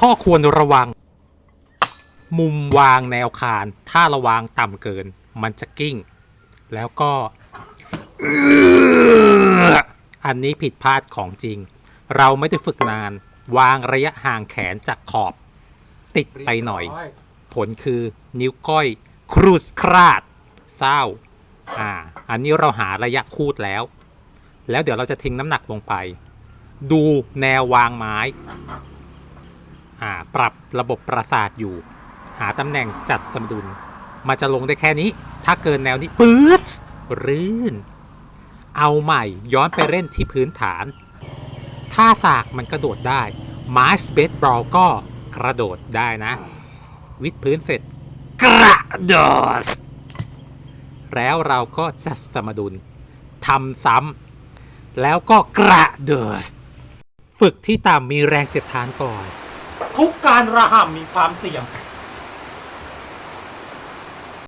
ข้อควรระวัง มุมวางแนวคาน ถ้าระวางต่ำเกิน มันจะกิ้ง แล้วก็ อันนี้ผิดพลาดของจริง เราไม่ได้ฝึกนาน วางระยะห่างแขนจากขอบ ติดไปหน่อย ผลคือนิ้วก้อย ครูสคราดเศร้า อ่า อันนี้เราหาระยะคูดแล้ว แล้วเดี๋ยวเราจะทิ้งน้ำหนักลงไป ดูแนววางไม้ ปรับระบบประสาทอยู่ หาตำแหน่งจัดสมดุลมันจะลงได้แค่นี้ ถ้าเกินแนวนี้ปื๊ดรื่น เอาใหม่ย้อนไปเล่นที่พื้นฐาน ถ้าสากมันกระโดดได้มาสเบสบอลก็กระโดดได้นะ วิดพื้นเสร็จ กระโดด แล้วเราก็จัดสมดุลทำซ้ำแล้วก็กระโดด ฝึกที่ต่ำมีแรงเสียดทานก่อน ทุกการระห่ำมีความเสี่ยง